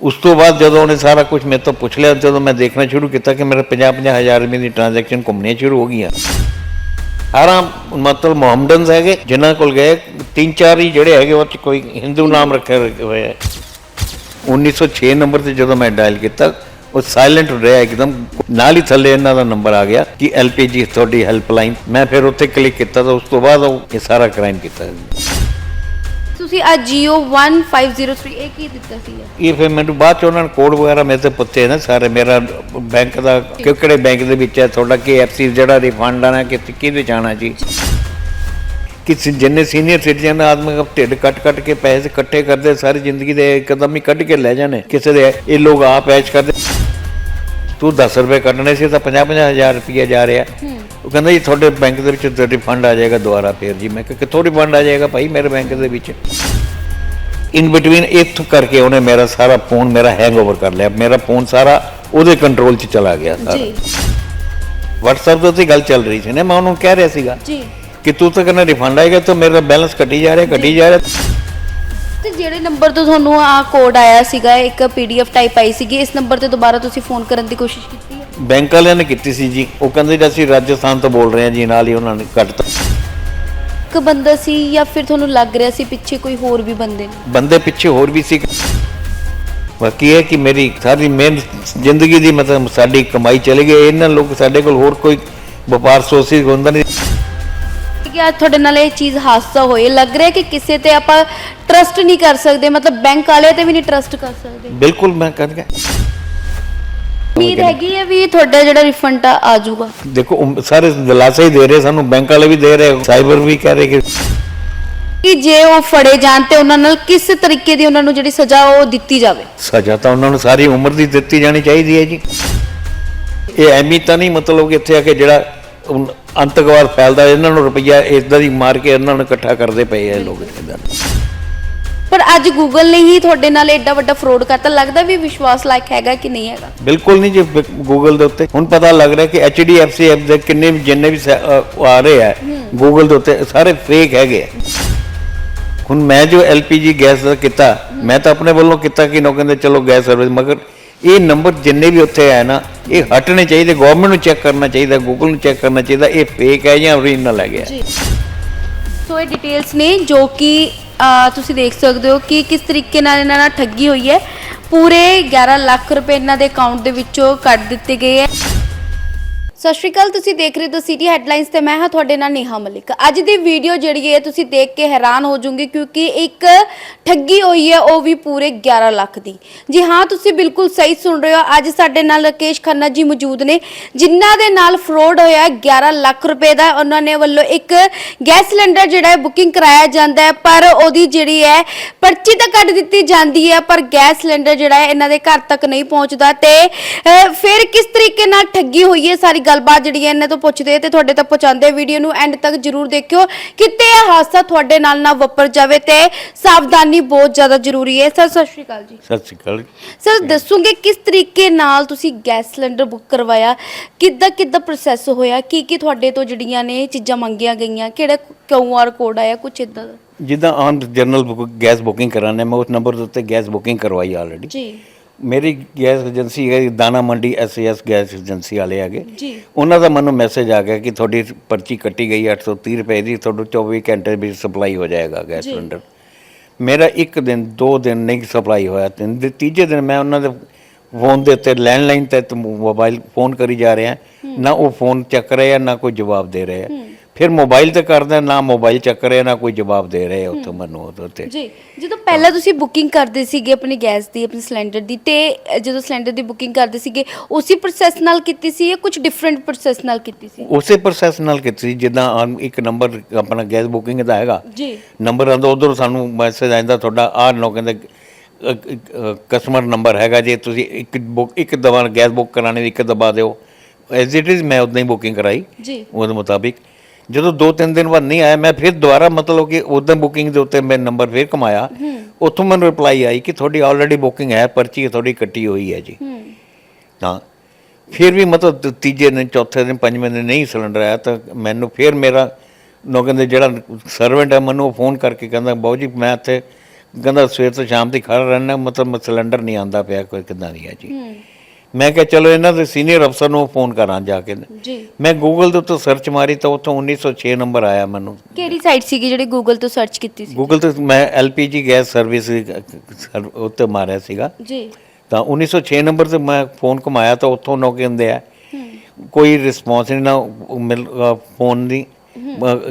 ਉਸ ਤੋਂ ਬਾਅਦ ਜਦੋਂ ਉਹਨੇ ਸਾਰਾ ਕੁਝ ਮੇਰੇ ਤੋਂ ਪੁੱਛ ਲਿਆ, ਜਦੋਂ ਮੈਂ ਦੇਖਣਾ ਸ਼ੁਰੂ ਕੀਤਾ ਕਿ ਮੇਰੇ 50 ਹਜ਼ਾਰ ਰੁਪਏ ਦੀ ਟ੍ਰਾਂਜੈਕਸ਼ਨ ਘੁੰਮਣੀਆਂ ਸ਼ੁਰੂ ਹੋ ਗਈਆਂ। ਆਰਾਮ, ਮਤਲਬ ਮੁਹੰਮਦਨਸ ਹੈਗੇ, ਜਿਨ੍ਹਾਂ ਕੋਲ ਗਏ ਤਿੰਨ ਚਾਰ ਹੀ ਜਿਹੜੇ ਹੈਗੇ, ਉਹ 'ਚ ਕੋਈ ਹਿੰਦੂ ਨਾਮ ਰੱਖਿਆ ਹੋਇਆ ਹੈ 1906 ਨੰਬਰ ਤੇ ਜਦੋਂ ਮੈਂ ਡਾਇਲ ਕੀਤਾ, ਉਹ ਸਾਇਲੈਂਟ ਰਿਹਾ ਇੱਕਦਮ। ਨਾਲ ਹੀ ਥੱਲੇ ਇਹਨਾਂ ਦਾ ਨੰਬਰ ਆ ਗਿਆ ਕਿ ਐਲਪੀਜੀ ਤੁਹਾਡੀ ਹੈਲਪਲਾਈਨ ਮੈਂ ਫਿਰ ਉੱਥੇ ਕਲਿੱਕ ਕੀਤਾ ਤਾਂ ਉਸ ਤੋਂ ਬਾਅਦ ਉਹ ਇਹ ਸਾਰਾ ਕ੍ਰਾਈਮ ਕੀਤਾ। ਤੁਸੀਂ ਆ Jio 1503 ਇਹ ਕੀ ਦਿੱਤਾ ਸੀ? ਇਹ ਫਿਰ ਮੈਨੂੰ ਬਾਅਦ ਚ ਉਹਨਾਂ ਨੇ ਕੋਡ ਵਗੈਰਾ ਮੇਰੇ ਤੇ ਪੁੱਛੇ ਨਾ ਸਾਰੇ ਮੇਰਾ ਬੈਂਕ ਦਾ ਕਿ ਕਿਹੜੇ ਬੈਂਕ ਦੇ ਵਿੱਚ ਹੈ? ਤੁਹਾਡਾ KFC ਜਿਹੜਾ ਰਿਫੰਡ ਆਣਾ ਕਿ ਕਿਹਦੇ ਆਉਣਾ ਜੀ? ਕਿ ਜਿੰਨੇ ਸੀਨੀਅਰ ਸਿਟੀਜ਼ਨ ਆਦਮੀ ਦਾ ਢਿੱਡ ਕੱਟ ਕੱਟ ਕੇ ਪੈਸੇ ਇਕੱਠੇ ਕਰਦੇ ਸਾਰੀ ਜ਼ਿੰਦਗੀ ਦੇ ਇੱਕਦਮ ਹੀ ਕੱਢ ਕੇ ਲੈ ਜਾਣੇ ਕਿਸੇ ਦੇ ਇਹ ਲੋਕ ਆਪ ਐਸ਼ ਕਰਦੇ। ਤੂੰ 10 ਰੁਪਏ ਕੱਢਣੇ ਸੀ ਤਾਂ 50 50 ਹਜ਼ਾਰ ਰੁਪਏ ਜਾ ਰਿਹਾ। ਉਹ ਕਹਿੰਦਾ ਜੀ ਤੁਹਾਡੇ ਬੈਂਕ ਦੇ ਵਿੱਚ ਰਿਫੰਡ ਆ ਜਾਏਗਾ ਦੁਬਾਰਾ ਫੇਰ ਜੀ। ਮੈਂ ਕਿਹਾ ਕਿੱਥੋਂ ਰਿਫੰਡ ਆ ਜਾਏਗਾ ਭਾਈ ਮੇਰੇ ਬੈਂਕ ਦੇ ਵਿੱਚ। ਇਨ ਬਿਟਵੀਨ ਇੱਥੋਂ ਕਰਕੇ ਉਹਨੇ ਮੇਰਾ ਸਾਰਾ ਫੋਨ ਮੇਰਾ ਹੈਂਗਓਵਰ ਕਰ ਲਿਆ। ਮੇਰਾ ਫੋਨ ਸਾਰਾ ਉਹਦੇ ਕੰਟਰੋਲ 'ਚ ਚਲਾ ਗਿਆ ਸਾਰਾ। ਜੀ। WhatsApp ਉੱਤੇ ਗੱਲ ਚੱਲ ਰਹੀ ਸੀ ਨਾ ਮੈਂ ਉਹਨੂੰ ਕਹਿ ਰਿਹਾ ਸੀਗਾ ਜੀ। ਕਿ ਤੂੰ ਤਾਂ ਕਹਿੰਦਾ ਰਿਫੰਡ ਆਏਗਾ ਤਾਂ ਮੇਰਾ ਬੈਲੈਂਸ ਘਟੀ ਜਾ ਰਿਹਾ ਘਟੀ ਜਾ ਰਿਹਾ। ਤੇ ਜਿਹੜੇ ਨੰਬਰ ਤੋਂ ਤੁਹਾਨੂੰ ਆ ਕੋਡ ਆਇਆ ਸੀਗਾ ਇੱਕ ਪੀਡੀਐਫ ਟਾਈਪ ਆਈ ਸੀਗੀ ਇਸ ਨੰਬਰ ਤੇ ਦੁਬਾਰਾ ਤੁਸੀਂ ਫੋਨ ਕਰਨ ਦੀ ਕੋਸ਼ਿਸ਼ ਕੀਤੀ ਹੈ? ਬੈਂਕ ਵਾਲਿਆਂ ਨੇ ਕੀਤੀ ਸੀ ਜੀ। ਉਹ ਕਹਿੰਦੇ ਜੀ ਅਸੀਂ ਰਾਜਸਥਾਨ ਤੋਂ ਬੋਲ ਰਹੇ ਹਾਂ ਜੀ ਨਾਲ ਹੀ ਉਹਨਾਂ ਨੇ ਕੱਟਤਾ। ਇੱਕ ਬੰਦਾ ਸੀ ਜਾਂ ਫਿਰ ਤੁਹਾਨੂੰ ਲੱਗ ਰਿਹਾ ਸੀ ਪਿੱਛੇ ਕੋਈ ਹੋਰ ਵੀ ਬੰਦੇ ਨੇ? ਬੰਦੇ ਪਿੱਛੇ ਹੋਰ ਵੀ ਸੀ। ਬਾਕੀ ਇਹ ਕਿ ਮੇਰੀ ਸਾਰੀ ਮਿਹਨਤ ਜ਼ਿੰਦਗੀ ਦੀ ਮਤਲਬ ਸਾਡੀ ਕਮਾਈ ਚਲੀ ਗਈ। ਇਹਨਾਂ ਲੋਕ ਸਾਡੇ ਕੋਲ ਹੋਰ ਕੋਈ ਵਪਾਰ ਸੋਸੀ ਹੁੰਦਾ ਨਹੀਂ। ਕਿ ਅੱਜ ਤੁਹਾਡੇ ਨਾਲ ਇਹ ਚੀਜ਼ ਹਾਦਸਾ ਹੋਏ ਲੱਗ ਰਿਹਾ ਕਿ ਕਿਸੇ ਤੇ ਆਪਾਂ ਟਰਸਟ ਨਹੀਂ ਕਰ ਸਕਦੇ ਮਤਲਬ ਬੈਂਕ ਵਾਲੇ ਤੇ ਵੀ ਨਹੀਂ ਟਰਸਟ ਕਰ ਸਕਦੇ। ਬਿਲਕੁਲ ਮੈਂ ਕਰ ਗਿਆ ਉਮੀਦ ਹੈਗੀ ਹੈ ਵੀ ਤੁਹਾਡਾ ਜਿਹੜਾ ਰਿਫੰਡ ਆ ਆ ਜਾਊਗਾ। ਦੇਖੋ ਉਮ- ਸਾਰੇ ਦਿਲਾਸਾ ਹੀ ਦੇ ਰਹੇ ਸਾਨੂੰ ਬੈਂਕ ਵਾਲੇ ਵੀ ਦੇ ਰਹੇ ਸਾਈਬਰ ਵੀ ਕਹਿ ਰਹੇ ਕਿ ਕਿ ਜੇ ਉਹ ਫੜੇ ਜਾਣ ਤੇ ਉਹਨਾਂ ਨਾਲ ਕਿਸ ਤਰੀਕੇ ਦੀ ਉਹਨਾਂ ਨੂੰ ਜਿਹੜੀ ਸਜ਼ਾ ਉਹ ਦਿੱਤੀ ਜਾਵੇ? ਸਜ਼ਾ ਤਾਂ ਉਹਨਾਂ ਨੂੰ ਸਾਰੀ ਉਮਰ ਦੀ ਦਿੱਤੀ ਜਾਣੀ ਚਾਹੀਦੀ ਹੈ ਜੀ। ਇਹ ਐਮੀ ਤਾਂ ਨਹੀਂ ਮਤਲਬ ਕਿ ਇੱਥੇ ਆ ਕੇ ਜਿਹੜਾ ਉਨ- ਅੰਤਕਵਾਦ ਫੈਲਦਾ ਇਹਨਾਂ ਨੂੰ ਰੁਪਈਆ ਇਦਾਂ ਦੀ ਮਾਰ ਕੇ ਇਹਨਾਂ ਨੂੰ ਇਕੱਠਾ ਕਰਦੇ ਪਏ ਆ ਲੋਕ ਇਦਾਂ ਪਰ ਅੱਜ ਗੂਗਲ ਨੇ ਹੀ ਤੁਹਾਡੇ ਨਾਲ ਐਡਾ ਵੱਡਾ ਫਰੋਡ ਕਰਤਾ। ਲੱਗਦਾ ਵੀ ਵਿਸ਼ਵਾਸ ਲਾਇਕ ਹੈਗਾ ਕਿ ਨਹੀਂ ਹੈਗਾ? ਬਿਲਕੁਲ ਨਹੀਂ ਜੀ ਗੂਗਲ ਦੇ ਉੱਤੇ। ਹੁਣ ਪਤਾ ਲੱਗ ਰਿਹਾ ਕਿ HDFC ਐਪ ਦੇ ਕਿੰਨੇ ਵੀ ਜਿੰਨੇ ਵੀ ਸੈ- ਅ, ਆ ਰਹੇ ਆ ਗੂਗਲ ਦੇ ਉੱਤੇ ਸਾਰੇ ਫੇਕ ਹੈਗੇ ਆ। ਹੁਣ ਮੈਂ ਜੋ LPG ਗੈਸ ਦਾ ਕੀਤਾ ਮੈਂ ਤਾਂ ਆਪਣੇ ਵੱਲੋਂ ਕੀਤਾ ਕਿ ਨੋ ਕਹਿੰਦੇ ਚਲੋ ਗੈਸ ਸਰਵਿਸ ਮਗਰ ਇਹ ਨੰਬਰ ਜਿੰਨੇ ਵੀ ਉੱਥੇ ਆਏ ਨਾ, ਇਹ ਹਟਣੇ ਚਾਹੀਦੇ ਗਵਰਨਮੈਂਟ ਨੂੰ ਚੈੱਕ ਕਰਨਾ ਚਾਹੀਦਾ ਗੂਗਲ ਨੂੰ ਚੈੱਕ ਕਰਨਾ ਚਾਹੀਦਾ, ਇਹ ਫੇਕ ਹੈ ਜਾਂ ਓਰੀਜਨਲ ਹੈਗੇ ਜੀ। ਸੋ ਇਹ ਡਿਟੇਲਸ ਨੇ ਜੋ ਕਿ ਤੁਸੀਂ ਦੇਖ ਸਕਦੇ ਹੋ ਕਿ ਕਿਸ ਤਰੀਕੇ ਨਾਲ ਇਹਨਾਂ ਨਾਲ ਠੱਗੀ ਹੋਈ ਹੈ। ਪੂਰੇ 11 ਲੱਖ ਰੁਪਏ ਇਹਨਾਂ ਦੇ ਅਕਾਊਂਟ ਦੇ ਵਿੱਚੋਂ ਕੱਢ ਦਿੱਤੇ ਗਏ ਹੈ। ਸਤਿ ਸ਼੍ਰੀ ਅਕਾਲ, ਤੁਸੀਂ ਦੇਖ ਰਹੇ ਹੋ ਸਿਟੀ ਹੈਡਲਾਈਨਸ ਤੇ ਮੈਂ ਹਾਂ ਤੁਹਾਡੇ ਨਾਲ ਨੇਹਾ ਮਲਿਕ। ਅੱਜ ਦੀ ਵੀਡੀਓ ਜਿਹੜੀ ਹੈ, ਤੁਸੀਂ ਦੇਖ ਕੇ ਹੈਰਾਨ ਹੋ ਜਾਓਗੇ ਕਿਉਂਕਿ ਇੱਕ ਠੱਗੀ ਹੋਈ ਹੈ, ਉਹ ਵੀ ਪੂਰੇ 11 ਲੱਖ ਦੀ। ਜੀ ਹਾਂ, ਤੁਸੀਂ ਬਿਲਕੁਲ ਸਹੀ ਸੁਣ ਰਹੇ ਹੋ। ਅੱਜ ਸਾਡੇ ਨਾਲ ਰਕੇਸ਼ ਖੰਨਾ ਜੀ ਮੌਜੂਦ ਨੇ, ਜਿਨ੍ਹਾਂ ਦੇ ਨਾਲ ਫਰੋਡ ਹੋਇਆ ਹੈ 11 ਲੱਖ ਰੁਪਏ ਦਾ। ਉਹਨਾਂ ਨੇ ਵੱਲੋਂ ਇੱਕ ਗੈਸ ਸਿਲੰਡਰ ਜਿਹੜਾ ਹੈ, ਬੁਕਿੰਗ ਕਰਾਇਆ ਜਾਂਦਾ ਹੈ, ਪਰ ਉਹਦੀ ਜਿਹੜੀ ਹੈ, ਪਰਚੀ ਤਾਂ ਕੱਢ ਦਿੱਤੀ ਜਾਂਦੀ ਹੈ, ਪਰ ਗੈਸ ਸਿਲੰਡਰ ਜਿਹੜਾ ਹੈ, ਇਹਨਾਂ ਦੇ ਘਰ ਤੱਕ ਨਹੀਂ ਪਹੁੰਚਦਾ ਤੇ ਫਿਰ ਕਿਸ ਤਰੀਕੇ ਨਾਲ ਠੱਗੀ ਹੋਈ ਹੈ, ਸਾਰੀ ਗੱਲਬਾਤ ਜਿਹੜੀ ਹੈ ਇਹਨਾਂ ਤੋਂ ਪੁੱਛਦੇ ਤੇ ਤੁਹਾਡੇ ਤੱਕ ਪਹੁੰਚਾਉਂਦੇ ਵੀਡੀਓ ਨੂੰ। ਐਂਡ ਤੱਕ ਜਰੂਰ ਦੇਖਿਓ। ਕਿਤੇ ਇਹ ਹਾਦਸਾ ਤੁਹਾਡੇ ਨਾਲ ਨਾ ਵਾਪਰ ਜਾਵੇ ਤੇ ਸਾਵਧਾਨੀ ਬਹੁਤ ਜ਼ਿਆਦਾ ਜ਼ਰੂਰੀ ਹੈ। ਸਰ ਸਤਿ ਸ਼੍ਰੀ ਅਕਾਲ ਜੀ। ਸਤਿ ਸ਼੍ਰੀ ਅਕਾਲ ਸਰ ਦੱਸੋਗੇ ਕਿਸ ਤਰੀਕੇ ਨਾਲ ਤੁਸੀਂ ਗੈਸ ਸਿਲੰਡਰ ਬੁੱਕ ਕਰਵਾਇਆ? ਕਿੱਦਾਂ ਕਿੱਦਾਂ ਪ੍ਰੋਸੈਸ ਹੋਇਆ? ਕੀ ਕੀ ਤੁਹਾਡੇ ਤੋਂ ਜਿਹੜੀਆਂ ਨੇ ਚੀਜ਼ਾਂ ਮੰਗੀਆਂ ਗਈਆਂ? ਕਿਹੜਾ ਕਿਊਆਰ ਕੋਡ ਆਇਆ? ਕੁਝ ਇਦਾਂ ਦਾ? ਜਿੱਦਾਂ ਆਨ ਜਨਰਲ ਗੈਸ ਬੁਕਿੰਗ ਕਰਾਣੇ ਮੈਂ ਉਸ ਨੰਬਰ ਦੇ ਉੱਤੇ ਗੈਸ ਬੁਕਿੰਗ ਕਰਵਾਈ ਆਲਰੇਡੀ ਜੀ। ਮੇਰੀ ਗੈਸ ਏਜੰਸੀ ਹੈ ਦਾਣਾ ਮੰਡੀ ਐਸਐਸ ਗੈਸ ਏਜੰਸੀ ਵਾਲੇ ਹੈਗੇ। ਜੀ। ਉਹਨਾਂ ਦਾ ਮੈਨੂੰ ਮੈਸੇਜ ਆ ਗਿਆ ਕਿ ਤੁਹਾਡੀ ਪਰਚੀ ਕੱਟੀ ਗਈ 830 ਰੁਪਏ ਦੀ ਤੁਹਾਨੂੰ 24 ਘੰਟੇ ਵਿੱਚ ਸਪਲਾਈ ਹੋ ਜਾਏਗਾ ਗੈਸ। ਸਿਲੰਡਰ। ਮੇਰਾ ਇੱਕ ਦਿਨ ਦੋ ਦਿਨ ਨਹੀਂ ਸਪਲਾਈ ਹੋਇਆ। ਤਿੰਨ ਦਿਨ ਤੀਜੇ ਦਿਨ ਮੈਂ ਉਹਨਾਂ ਦੇ ਫੋਨ ਦੇ ਉੱਤੇ ਲੈਂਡਲਾਈਨ ਤੇ ਮੋਬਾਈਲ ਫੋਨ ਕਰੀ ਜਾ ਰਿਹਾ। ਨਾ ਉਹ ਫੋਨ ਚੱਕ ਰਹੇ ਨਾ ਕੋਈ ਜਵਾਬ ਦੇ ਰਹੇ ਫਿਰ ਮੋਬਾਈਲ ਤੇ ਕਰਦਾ ਨਾ ਮੋਬਾਈਲ ਚੱਕ ਰਹੇ ਨਾ ਕੋਈ ਜਵਾਬ ਦੇ ਰਹੇ ਉੱਥੋਂ ਮੈਨੂੰ ਉੱਤੇ। ਜੀ ਜਦੋਂ ਪਹਿਲਾਂ ਤੁਸੀਂ ਬੁਕਿੰਗ ਕਰਦੇ ਸੀਗੇ ਆਪਣੀ ਗੈਸ ਦੀ ਆਪਣੀ ਸਿਲੰਡਰ ਦੀ ਤੇ ਜਦੋਂ ਸਿਲੰਡਰ ਦੀ ਬੁਕਿੰਗ ਕਰਦੇ ਸੀਗੇ ਉਸੇ ਪ੍ਰੋਸੈਸ ਨਾਲ ਕੀਤੀ ਸੀ ਜਾਂ ਕੁਝ ਡਿਫਰੈਂਟ ਪ੍ਰੋਸੈਸ ਨਾਲ ਕੀਤੀ ਸੀ? ਉਸੇ ਪ੍ਰੋਸੈਸ ਨਾਲ ਕੀਤੀ ਸੀ ਜਿੱਦਾਂ ਆਮ ਇੱਕ ਨੰਬਰ ਆਪਣਾ ਗੈਸ ਬੁਕਿੰਗ ਦਾ ਹੈਗਾ। ਜੀ। ਨੰਬਰ ਆਉਂਦਾ ਉਧਰ ਸਾਨੂੰ ਮੈਸੇਜ ਆਉਂਦਾ ਤੁਹਾਡਾ ਆਹ ਨੋ ਕਹਿੰਦੇ ਕਸਟਮਰ ਨੰਬਰ ਹੈਗਾ ਜੇ ਤੁਸੀਂ ਇੱਕ ਬੁੱਕ ਇੱਕ ਦਵਾ ਗੈਸ ਬੁੱਕ ਕਰਾਣੇ ਦੀ ਇੱਕ ਦਬਾ ਦਿਓ। ਐਜ਼ ਇਟ ਇਜ਼ ਮੈਂ ਉਦਾਂ ਹੀ ਬੁਕਿੰਗ ਕਰਾਈ। ਜੀ। ਉਹਦੇ ਮੁਤਾਬਿਕ। ਜਦੋਂ ਦੋ ਤਿੰਨ ਦਿਨ ਬਾਅਦ ਨਹੀਂ ਆਇਆ ਮੈਂ ਫਿਰ ਦੁਬਾਰਾ ਮਤਲਬ ਕਿ ਉਦੋਂ ਬੁਕਿੰਗ ਦੇ ਉੱਤੇ ਮੈਂ ਨੰਬਰ ਫਿਰ ਕਮਾਇਆ। ਉੱਥੋਂ ਮੈਨੂੰ ਰਿਪਲਾਈ ਆਈ ਕਿ ਤੁਹਾਡੀ ਆਲਰੇਡੀ ਬੁਕਿੰਗ ਹੈ ਪਰਚੀ ਤੁਹਾਡੀ ਕੱਟੀ ਹੋਈ ਹੈ ਜੀ। ਤਾਂ ਫਿਰ ਵੀ ਮਤਲਬ ਤੀਜੇ ਦਿਨ ਚੌਥੇ ਦਿਨ ਪੰਜਵੇਂ ਦਿਨ ਨਹੀਂ ਸਿਲੰਡਰ ਆਇਆ ਤਾਂ ਮੈਨੂੰ ਫਿਰ ਮੇਰਾ ਨੋ ਕਹਿੰਦੇ ਜਿਹੜਾ ਸਰਵੈਂਟ ਹੈ ਮੈਨੂੰ ਫੋਨ ਕਰਕੇ ਕਹਿੰਦਾ ਬਾਊ ਜੀ ਮੈਂ ਇੱਥੇ ਕਹਿੰਦਾ ਸਵੇਰ ਤੋਂ ਸ਼ਾਮ ਤੱਕ ਖੜਾ ਰਹਿਣਾ ਮਤਲਬ ਸਿਲੰਡਰ ਨਹੀਂ ਆਂਦਾ ਪਿਆ ਕੋਈ ਕਿੱਦਾਂ ਨਹੀਂ ਹੈ ਜੀ? ਮੈਂ ਕਿਹਾ ਚਲੋ ਇਹਨਾਂ ਦੇ ਸੀਨੀਅਰ ਅਫਸਰ ਨੂੰ ਫੋਨ ਕਰਾਂ ਜਾ ਕੇ। ਜੀ। ਮੈਂ ਗੂਗਲ ਦੇ ਉੱਤੇ ਸਰਚ ਮਾਰੀ ਤਾਂ ਉੱਥੋਂ 1906 ਨੰਬਰ ਆਇਆ ਮੈਨੂੰ। ਕਿਹੜੀ ਸਾਈਟ ਸੀਗੀ ਜਿਹੜੀ ਗੂਗਲ ਤੋਂ ਸਰਚ ਕੀਤੀ ਸੀ? ਗੂਗਲ ਤੇ ਮੈਂ ਐਲਪੀਜੀ ਗੈਸ ਸਰਵਿਸ ਉੱਤੇ ਮਾਰਿਆ ਸੀਗਾ। ਜੀ। ਤਾਂ 1906 ਨੰਬਰ ਤੇ ਮੈਂ ਫੋਨ ਘੁਮਾਇਆ ਤਾਂ ਉੱਥੋਂ ਨੋ ਕਹਿੰਦੇ ਆ। ਕੋਈ ਰਿਸਪੌਂਸ ਨਹੀਂ ਨਾ ਫੋਨ ਦੀ